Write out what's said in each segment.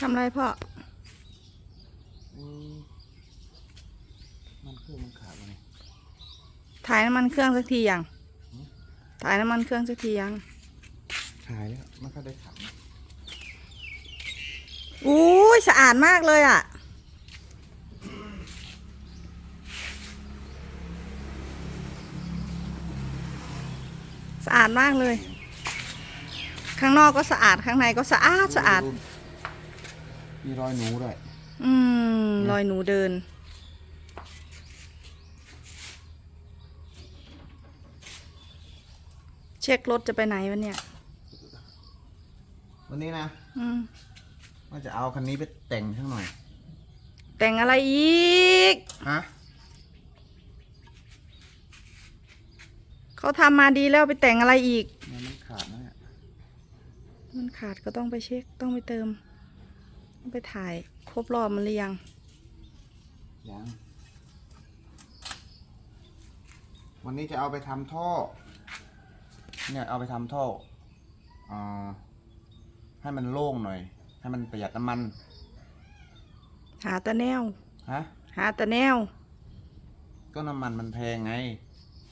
ทำไรพ่ออืมมันเครื่องมันขาดแล้วนี่ถ่ายน้ำมันเครื่องสักทียังหืมถ่ายน้ำมันเครื่องสักทียังหายแล้วมันก็ได้ขังอุ้ยสะอาดมากเลยอะ สะอาดมากเลย ข้างนอกก็สะอาดข้างในก็สะอาดสะอาด มีรอยหนูด้วย อืม รอยหนูเดิน เช็ครถจะไปไหนวันเนี่ย วันนี้นะ อืม ว่าจะเอาคันนี้ไปแต่งข้างหน่อย แต่งอะไรอีก ฮะ เขาทำมาดีแล้วไปแต่งอะไรอีกเนี่ยมันขาดนะเนี่ย มันขาดก็ต้องไปเช็ค ต้องไปเติมต้อง ไปถ่ายครบรอบมันหรือยัง ยัง วันนี้จะเอาไปทำท่อ เนี่ยเอาไปทำท่ออ่าให้มันโล่งหน่อย ให้มันประหยัดน้ำมัน หาตะแนว ฮะ หาตะแนว ก็น้ำมันมันแพงไง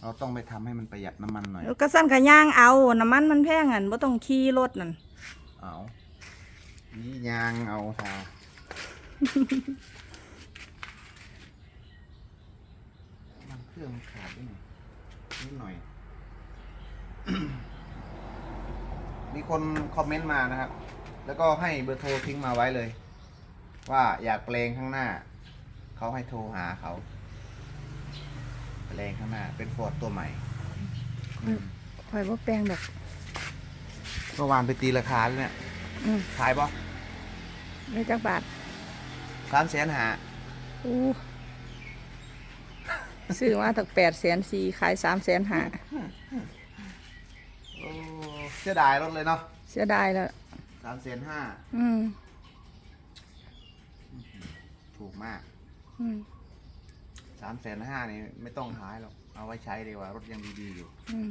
เราต้องไปทำให้มันประหยัดน้ำมันหน่อยแล้วก็สั้นขย่างเอา น้ำมันมันแพงอะบ่ต้องขี่รถนั่น เอา นี่ยางเอาทามันเครื่องมันขาดด้วยนี่นิดหน่อย มีคนคอมเมนต์มานะครับ แล้วก็ให้เบอร์โทรทิ้งมาไว้เลย ว่าอยากแปลงข้างหน้า เขาให้โทรหาเขาแปลงข้างหน้า เป็นฟอร์ดตัวใหม่อืม คอยว่าแปลงดอกเมื่อวานไปตีราคาแล้วเนี่ย อืม ขายปะ ได้จักบาทสามแสนหาอู้ซื้อมาตั้งแปดแสนสี่ขายสามแสนห้าโอ้เสียดายรถเลยเนาะเสียดายแล้วสามแสนห้าอืมถูกมากอืมสามแสนห้านี่ไม่ต้องขายหรอกเอาไว้ใช้ดีกว่ารถยังดีๆอยู่ อืม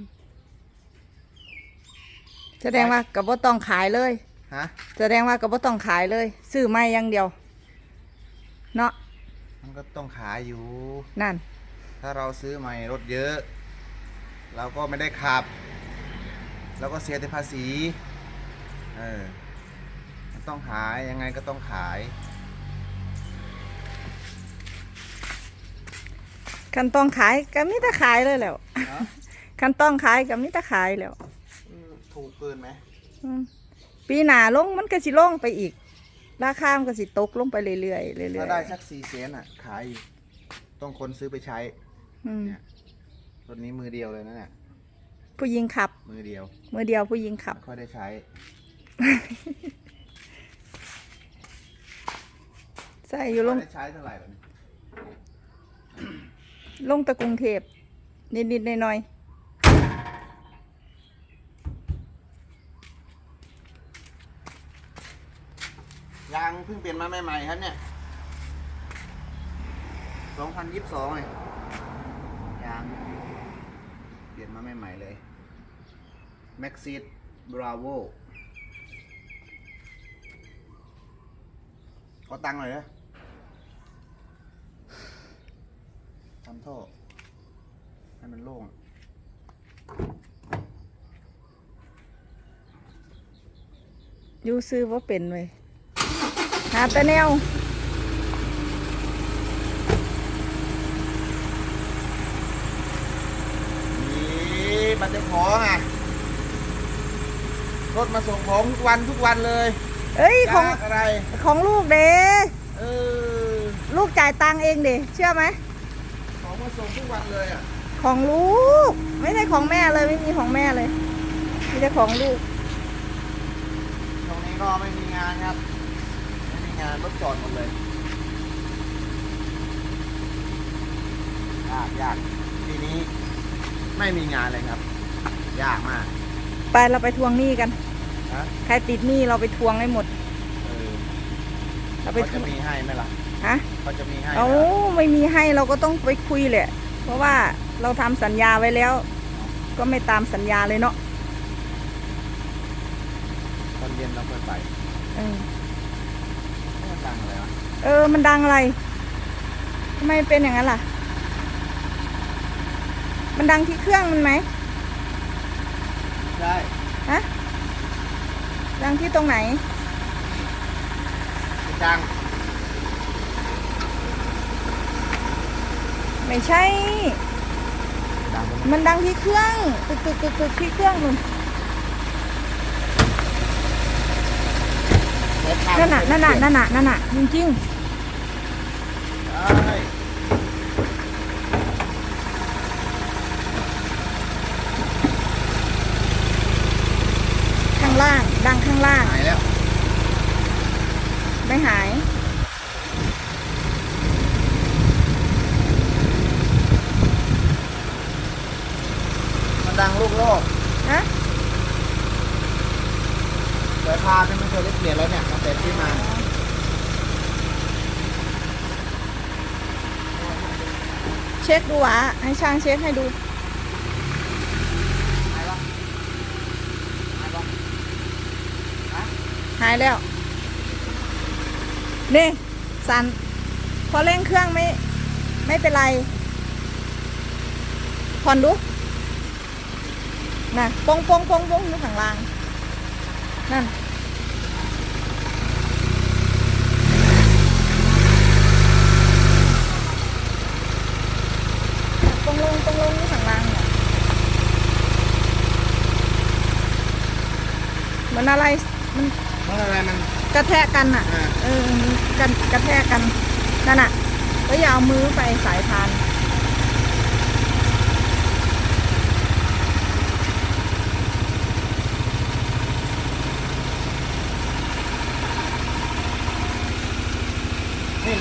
แสดงว่ากับว่าต้องขายเลย ฮะแสดงว่ากับว่าต้องขายเลยซื้อไม่อย่างเดียว เนาะมันก็ต้องขายอยู่ นั่น ถ้าเราซื้อใหม่รถเยอะ เราก็ไม่ได้ขับ เราก็เสียแต่ภาษี เออมันต้องขายยังไงก็ต้องขาย คันต้องขายก็มิแต่ขายเลยแหล้วเนาะคันต้องขายก็มิแต่ขายแล้วอืมถูกเกินไหม อืม ปีหน้าลงมันก็สิลงไปอีก ราคามันก็สิตกลงไปเรื่อยๆเรื่อยๆถ้าได้สักสี่แสนอะ ขายอยู่ต้องคนซื้อไปใช้อืมเนี่ยรถนี้มือเดียวเลยนะเนี่ยผู้หญิงขับ มือเดียวมือเดียวผู้หญิงขับ ไม่ค่อยได้ใช้ ใส่อยู่ลง ไม่ได้ใช้เท่าไหร่หรอกนี่ลงแตะกรุงเทพนิดๆหน่อย ยางเพิ่งเปลี่ยนมาใหม่ๆครับเนี่ยสองพันยี่สิบสองเลยยาง เปลี่ยนมาใหม่ๆเลย Maxis Bravo ขอตังค์หน่อยนะทำท่อให้มันโล่งยูซื้อว่าเป็นเว้ย หาแต่แนวนี่มันจะของอะ รถมาส่งของทุกวันทุกวันเลยเอ้ยของยากอะไร ของลูกเด้เออ ลูกจ่ายตังค์เองเด้เชื่อไหม ของมาส่งทุกวันเลยอะ ของลูก ไม่ใช่ของแม่เลยไม่มีของแม่เลยมีแต่ของลูก ตรงนี้ก็ไม่มีงานครับไม่มี งานรถจอดหมดเลยยากยากปีนี้ไม่มีงานเลยครับ ยากมาก ไปเราไปทวงหนี้กัน ฮะ ใครติดหนี้เราไปทวงให้หมด เออเราไปเขาทจะวงมีให้ไหมล่ะฮะเขาจะมีให้ไหมเอาล่ะไม่มีให้เราก็ต้องไปคุยแหละ เพราะว่าเราทำสัญญาไว้แล้ว ก็ไม่ตามสัญญาเลยเนาะตอนเย็นเราค่อยไป เออ ดังอะไรวะเออ มันดังอะไรทำไมเป็นอย่างนั้นล่ะ มันดังที่เครื่องมันไหมใช่ฮะดังที่ตรงไหน ดัง ไม่ใช่ ดังมันดังที่เครื่องตึกตึกตึกตึกที่เครื่องนู่น นั่นน่ะนั่นน่ะนั่นน่ะนั่นน่ะจริงใช่ๆข้างล่าง ดังข้างล่าง หายแล้ว ไม่หายมันดังลูกโลกฮะ สายพานนี่เคยได้เปลี่ยนแล้วเนี่ยตั้งแต่ที่มาเช็คดูวะให้ช่างเช็คให้ดูหายปะหายปะหายแล้วนี่สันพอเร่งเครื่องไม่ ไม่เป็นไรผ่อนดูน่ะปงปงปงปงอยู่ข้างล่าง นั่นตรงลงตรงลงอยู่ข้างล่างเนี่ยเหมือนอะไรมันเพราะอะไรมัน กระแทกกันอะ อ่า เออมันกันกระแทกกันนั่นอะ ก็อย่าเอามือไปสายพาน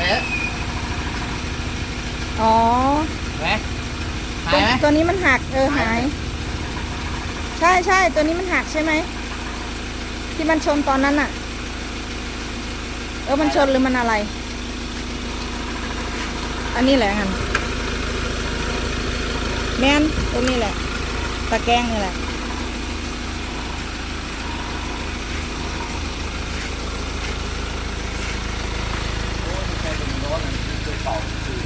นี่แหละอ๋อไหมตัหายวไหมตัวนี้มันหักเออหาหายยใช่ใช่ตัวนี้มันหักใช่ไหม ที่มันชนตอนนั้นอะเออมันชนหรือมันอะไร อันนี้แหละงันแมนตรงนี้แหละ ตะแกรงนี่แหละ โอ้ยใช่เป็นร้อนเลยมันเคยเป่าคือ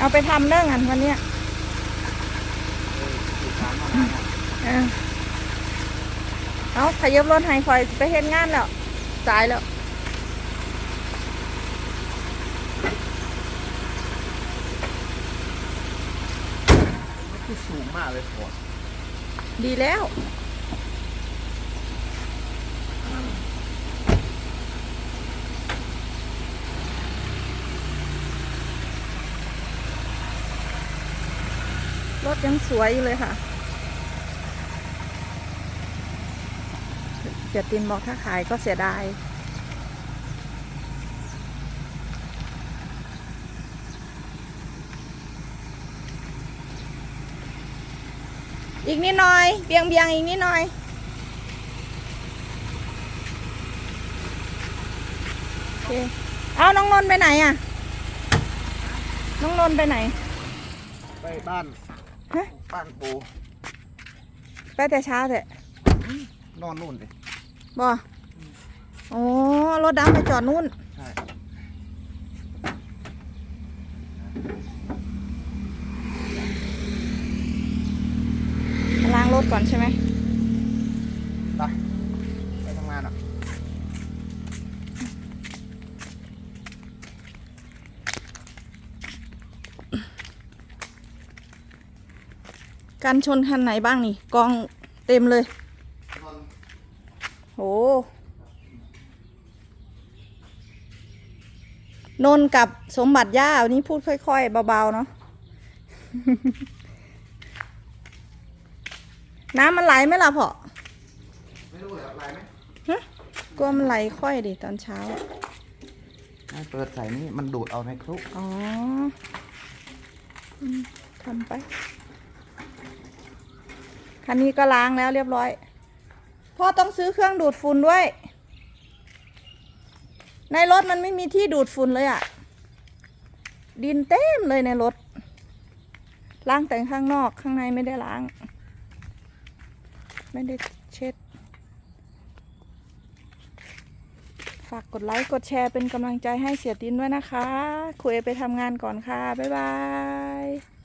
เอาไปทำเรื่องอันวันเนี้ยเออคือถามมานานอะเออเอาขยับรถให้คอยไปเฮ็ดงานแล้วสายแล้วมันคือสูงมากเลยพอดดีแล้ว ยังสวยอยู่เลยค่ะเสียตินบอกถ้าขายก็เสียดายอีกนิดหน่อยเบียงเบียงอีกนิดหน่อยโอเคเอาน้องนนไปไหนอะ น้องนนไปไหน ไปบ้าน ฮะ บ้านปูไปแต่เช้าเถอะนอนนู่นสิบอโอ้รถดำไปจอดนู่น ใช่ล้างรถก่อนใช่ไหม กันชนคันไหนบ้างนี่ กองเต็มเลยนอนโหนนท์กับสมบัติย่าวันนี้พูดค่อยๆเบาๆเนาะน้ำมันไหลไหมล่ะพ่อไม่รู้เลยอะไรไหมฮะกลัวมันไหลค่อยดิตอนเช้าไม่เปิดใส่นี่มันดูดเอาในครุกอ๋ออืมทำไป คันนี้ก็ล้างแล้วเรียบร้อย พ่อต้องซื้อเครื่องดูดฝุ่นด้วย ในรถมันไม่มีที่ดูดฝุ่นเลยอะ่ะ ดินเต็มเลยในรถ ล้างแต่ข้างนอกข้างในไม่ได้ล้าง ไม่ได้เช็ด ฝากกดไลค์กดแชร์เป็นกำลังใจให้เสียตินด้วยนะคะ คุยไปทำงานก่อนค่ะ บ๊ายบาย